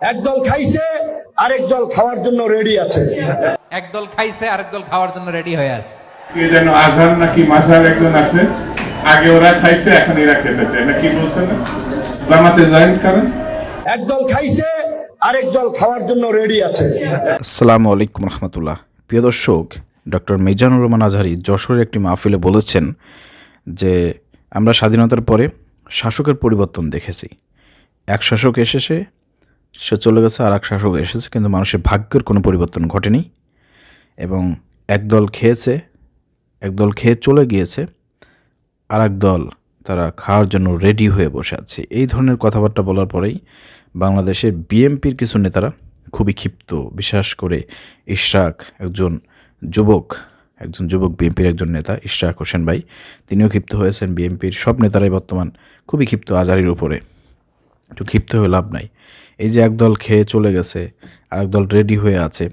একদল খাইছে আরেক দল খাওয়ার জন্য রেডি আছে। একদল খাইছে আরেক দল খাওয়ার জন্য রেডি হয়ে আছে। কে যেন আজহার নাকি মাসার একজন আছে আগে ওরা খাইছে এখন এরা খেতে চায়। না কি বলছে না জামাতে জয়েন করেন। একদল খাইছে আরেক দল খাওয়ার জন্য রেডি আছে। আসসালামু আলাইকুম রহমতুল্লাহ। প্রিয় দর্শক ডক্টর মিজানুর রহমান আজহারি যশোরের একটি মাহফিলে বলেছেন যে আমরা স্বাধীনতার পরে শাসকের পরিবর্তন দেখেছি। এক শাসক এসেছে সে চলে গেছে, আর এক শাসক এসেছে, কিন্তু মানুষের ভাগ্যের কোনো পরিবর্তন ঘটেনি। এবং একদল খেয়েছে একদল খেয়ে চলে গিয়েছে, আর দল তারা খাওয়ার জন্য রেডি হয়ে বসে আছে। এই ধরনের কথাবার্তা বলার পরেই বাংলাদেশের বিএমপির কিছু নেতারা খুবই ক্ষিপ্ত, বিশেষ করে ইশরাক একজন যুবক একজন যুবক বিএনপির একজন নেতা, ইশরাক হোসেন ভাই, তিনিও ক্ষিপ্ত হয়েছেন। বিএনপির সব নেতারাই বর্তমান খুবই ক্ষিপ্ত, আজারির উপরে। একটু ক্ষিপ্ত হয়ে লাভ নাই। এই যে একদল খেয়ে চলে গেছে, আর একদল রেডি হয়ে আছে,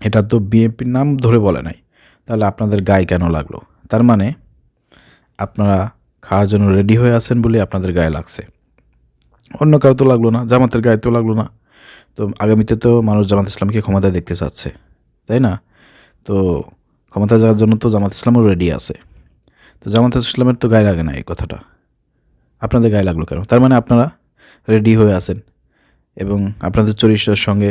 এটা তো বিএনপির নাম ধরে বলে নাই। তাহলে আপনাদের গায়ে কেন লাগল? তার মানে আপনারা খাওয়ার জন্য রেডি হয়ে আছেন বলে আপনাদের গায়ে লাগছে। অন্য কারও তো লাগল না, জামাতের গায়ে তো লাগল না। তো আগামীতে তো মানুষ জামাত ইসলামকে ক্ষমতায় দেখতে চাচ্ছে, তাই না? তো ক্ষমতায় যাওয়ার জন্য তো জামাত ইসলামও রেডি আছে। তো জামাত ইসলামের তো গায়ে লাগে না এই কথাটা। আপনাদের গায়ে লাগল কেন? তার মানে আপনারা রেডি হয়ে আছেন। এবং আপনাদের চরিত্রের সঙ্গে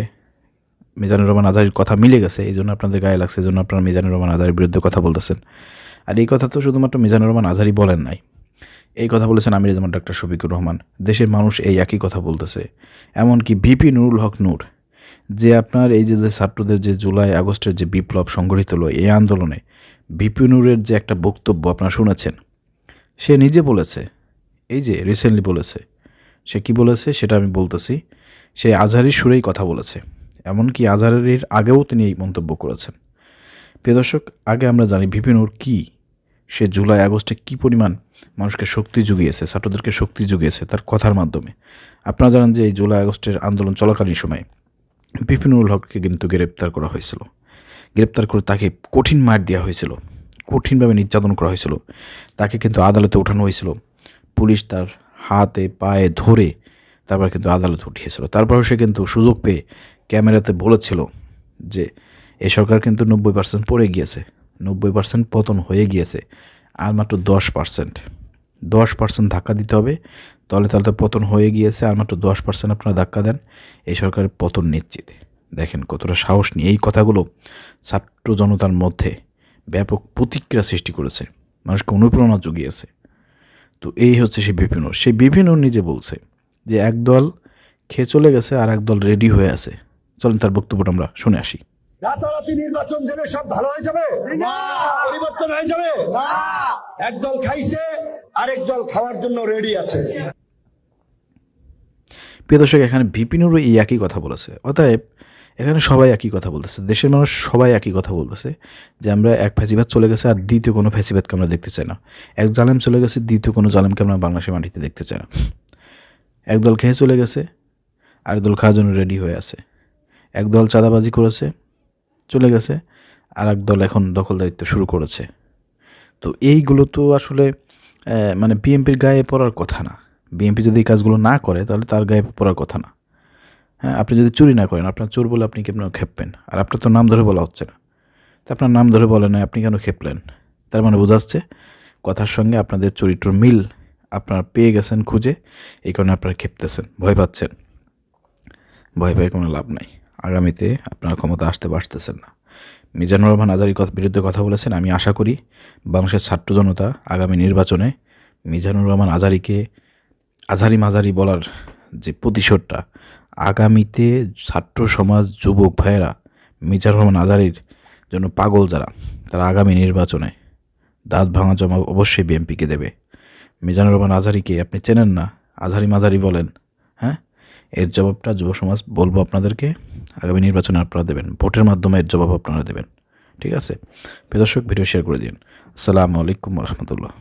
মিজানুর রহমান আজহারির কথা মিলে গেছে, এই জন্য আপনাদের গায়ে লাগছে, এই জন্য আপনারা মিজানুর রহমান আজহারির বিরুদ্ধে কথা বলতেছেন। আর এই কথা তো শুধুমাত্র মিজানুর রহমান আজহারি বলেন নাই। এই কথা বলেছেন আমির জামান ডাক্তার শফিকুর রহমান। দেশের মানুষ এই একই কথা বলতেছে। এমনকি ভিপি নুরুল হক নূর, যে আপনার এই যে ছাত্রদের যে জুলাই আগস্টের যে বিপ্লব সংগঠিত হলো এই আন্দোলনে, ভিপি নূরের যে একটা বক্তব্য আপনারা শুনেছেন, সে নিজে বলেছে, এই যে রিসেন্টলি বলেছে সে কি বলেছে সেটা আমি বলতেছি। সে আজহারির সুরেই কথা বলেছে, এমনকি আজহারির আগেও তিনি এই মন্তব্য করেছেন। প্রিয় দর্শক, আগে আমরা জানি ভিপিনুর কি, সে জুলাই আগস্টে কি পরিমাণ মানুষকে শক্তি জুগিয়েছে, ছাত্রদেরকে শক্তি জুগিয়েছে তার কথার মাধ্যমে। আপনারা জানেন যে এই জুলাই আগস্টের আন্দোলন চলাকালীন সময়ে বিপিনুল হককে কিন্তু গ্রেপ্তার করা হয়েছিল। গ্রেপ্তার করে তাকে কঠিন মার দেওয়া হয়েছিল, কঠিনভাবে নির্যাতন করা হয়েছিল। তাকে কিন্তু আদালতে ওঠানো হয়েছিল। পুলিশ তার হাতে, পায়ে ধরে তারপর কিন্তু আদালত উঠিয়েছিল। তারপরেও সে কিন্তু সুযোগ পেয়ে ক্যামেরাতে বলেছিল যে, এ সরকার কিন্তু নব্বই পার্সেন্ট পড়ে গিয়েছে, নব্বই পার্সেন্ট পতন হয়ে গিয়েছে, আর মাত্র দশ পার্সেন্ট দশ পার্সেন্ট ধাক্কা দিতে হবে, তলে তলে তো পতন হয়ে গিয়েছে, আর মাত্র দশ পার্সেন্ট আপনারা ধাক্কা দেন এই সরকারের পতন নিশ্চিত। দেখেন কতটা সাহস নিয়ে এই কথাগুলো ছাত্র জনতার মধ্যে ব্যাপক প্রতিক্রিয়া সৃষ্টি করেছে। মানুষকে অনুপ্রেরণা জুগিয়েছে। তো এই হচ্ছে সেই বিপিনুর সেই বিপিনুর নিজে বলছে যে একদল খেয়ে চলে গেছে আর একদল রেডি হয়ে আছে। চলেন তার বক্তব্যটা আমরা শুনে আসি। রাতারাতি নির্বাচন দিলে সব ভালো হয়ে যাবে? পরিবর্তন হয়ে যাবে? একদল খাইছে আরেক দল খাওয়ার জন্য রেডি আছে। প্রিয় দর্শক এখানে বিপিনুরও এই একই কথা বলেছে। অতএব এখানে সবাই একই কথা বলতেছে। দেশের মানুষ সবাই একই কথা বলতেছে যে আমরা এক ফ্যাসিবাদ চলে গেছে আর দ্বিতীয় কোনো ফ্যাসিবাদকে আমরা দেখতে চাই না। এক জালেম চলে গেছে, দ্বিতীয় কোনো জালেমকে আমরা বাংলাদেশের মাটিতে দেখতে চাই না। একদল খেয়ে চলে গেছে আর দল খাওয়ার জন্য রেডি হয়ে আছে। একদল চাঁদাবাজি করেছে, চলে গেছে আর এক দল এখন দখলদারিত্ব শুরু করেছে। তো এইগুলো তো আসলে মানে বিএনপির গায়ে পড়ার কথা না। বিএনপি যদি এই কাজগুলো না করে, তাহলে তার গায়ে পড়ার কথা না। আপনি যদি চুরি না করেন, আপনার চোর বলে আপনি কেন খেপবেন? আর আপনার তো নাম ধরে বলা হচ্ছে না। তা আপনার নাম ধরে বলে না আপনি কেন খেপলেন? তার মানে বোঝা যাচ্ছে, কথার সঙ্গে আপনাদের চরিত্র মিল, আপনারা পেয়ে গেছেন খুঁজে, এই কারণে আপনারা খেপতেছেন, ভয় পাচ্ছেন। ভয় পেয়ে কোনো লাভ নাই। আগামীতে আপনারা ক্ষমতা আসতে পারতেছেন না। মিজানুর রহমান আজারির বিরুদ্ধে কথা বলেছেন, আমি আশা করি বাংলাদেশের ছাত্র জনতা আগামী নির্বাচনে মিজানুর রহমান আজারিকে আজারি মাজারি বলার যে প্রতিশোধটা আগামীতে ছাত্র সমাজ, যুবক ভাইয়েরা মিজানুর রহমান আজারির জন্য পাগল যারা, তারা আগামী নির্বাচনে দাঁত ভাঙা জমা অবশ্যই বিএমপিকে দেবে। মিজানুর রহমান আজারিকে আপনি চেনেন না? আজারি মাজারি বলেন হ্যাঁ? এর জবাবটা যুব সমাজ বলব আপনাদেরকে, আগামী নির্বাচনে আপনারা দেবেন। ভোটের মাধ্যমে এর জবাব আপনারা দেবেন। ঠিক আছে? প্রিয় দর্শক, ভিডিও শেয়ার করে দিন। আসসালামু আলাইকুম রহমতুল্লাহ।